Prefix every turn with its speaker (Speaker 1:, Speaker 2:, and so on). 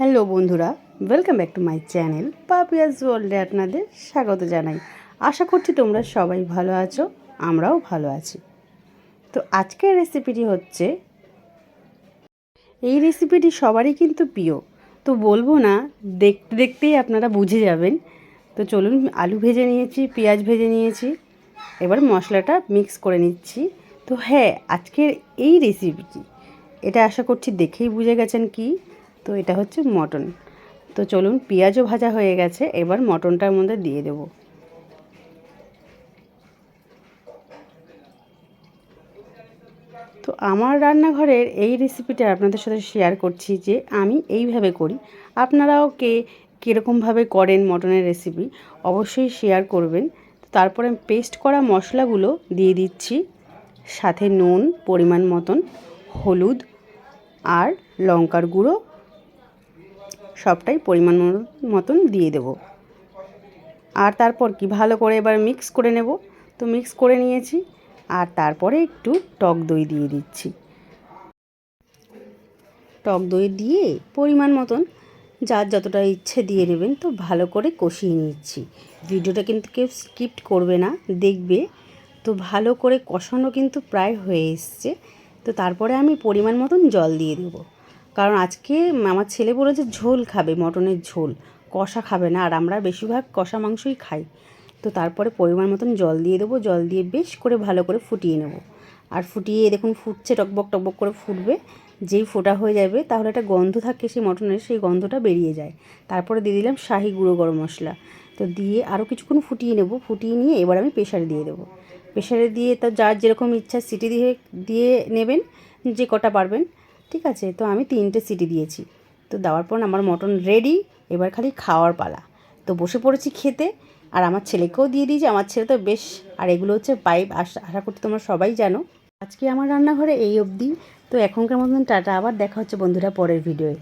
Speaker 1: Hello বন্ধুরা welcome back to my channel Papiya's ওয়ার্ল্ডে আপনাদের স্বাগত জানাই। আশা করছি তোমরা সবাই ভালো আছো, আমরাও ভালো আছি। তো আজকের রেসিপিটি হচ্ছে, এই রেসিপিটি সবারই কিন্তু প্রিয়। তো বলব না, দেখতে দেখতেই আপনারা বুঝে যাবেন। তো চলুন, আলু ভেজে নিয়েছি, পেঁয়াজ ভেজে নিয়েছি, এবার মশলাটা মিক্স করে নিচ্ছি। তো হ্যাঁ আজকের এই রেসিপিটি এটা আশা করছি দেখেই বুঝে গেছেন কি? তো এটা হচ্ছে মটন। তো চলুন, পেঁয়াজও ভাজা হয়ে গেছে, এবার মটনটার মধ্যে দিয়ে দেব। তো আমার রান্নাঘরের এই রেসিপিটা আপনাদের সাথে শেয়ার করছি যে, আমি এইভাবে করি। আপনারাও কে কীরকমভাবে করেন মটনের রেসিপি অবশ্যই শেয়ার করবেন। তারপরে পেস্ট করা মশলাগুলো দিয়ে দিচ্ছি। সাথে নুন, পরিমাণ মতন, হলুদ আর লঙ্কার গুঁড়ো সবটাই পরিমাণ মতন দিয়ে দেব। আর তারপর কি, ভালো করে এবার মিক্স করে নেব। তো মিক্স করে নিয়েছি, আর তারপরে একটু টক দই দিয়ে দিচ্ছি। টক দই দিয়ে পরিমাণ মতন যার যতটা ইচ্ছে দিয়ে নেবেন, তো ভালো করে কষিয়ে নিচ্ছি। ভিডিওটা কিন্তু কেউ স্কিপ করবে না, দেখবে। তো ভালো করে কষানো কিন্তু প্রায় হয়ে এসছে। তো তারপরে আমি পরিমাণ মতন জল দিয়ে দেবো। কারণ আজকে আমার ছেলে বলেছে ঝোল খাবে, মটনের ঝোল। কষা খাবে না, আর আমরা বেশিরভাগ কষা মাংসই খাই। তো তারপরে পরিমাণ মতন জল দিয়ে দেবো, জল দিয়ে বেশ করে ভালো করে ফুটিয়ে নেব। আর ফুটিয়ে দেখুন ফুটছে, টকবক টকবক করে ফুটবে। যেই ফোটা হয়ে যাবে, তাহলে একটা গন্ধ থাকে সেই মটনের, সেই গন্ধটা বেরিয়ে যায়। তারপরে দিয়ে দিলাম শাহি গুঁড়ো গরম মশলা। তো দিয়ে আরও কিছুক্ষণ ফুটিয়ে নেব, ফুটিয়ে নিয়ে এবার আমি প্রেশারে দিয়ে দেবো। প্রেশারে দিয়ে তো যার যেরকম ইচ্ছা সিটি দিয়ে দিয়ে নেবেন, যে কটা পারবেন। ঠিক আছে? তো আমি তিনটে সিটি দিয়েছি। তো দেওয়ার পর আমার মটন রেডি এবার খালি খাওয়ার পালা। তো বসে পড়েছি খেতে, আর আমার ছেলেকেও দিয়ে দিয়েছি, আমার ছেলে তো বেশ, আর এগুলো হচ্ছে পাইপ আশা আশা করতে তোমরা সবাই জানো। আজকে আমার রান্নাঘরে এই অবধি। তো এখনকার মতন টাটা, আবার দেখা হচ্ছে বন্ধুরা পরের ভিডিওয়ে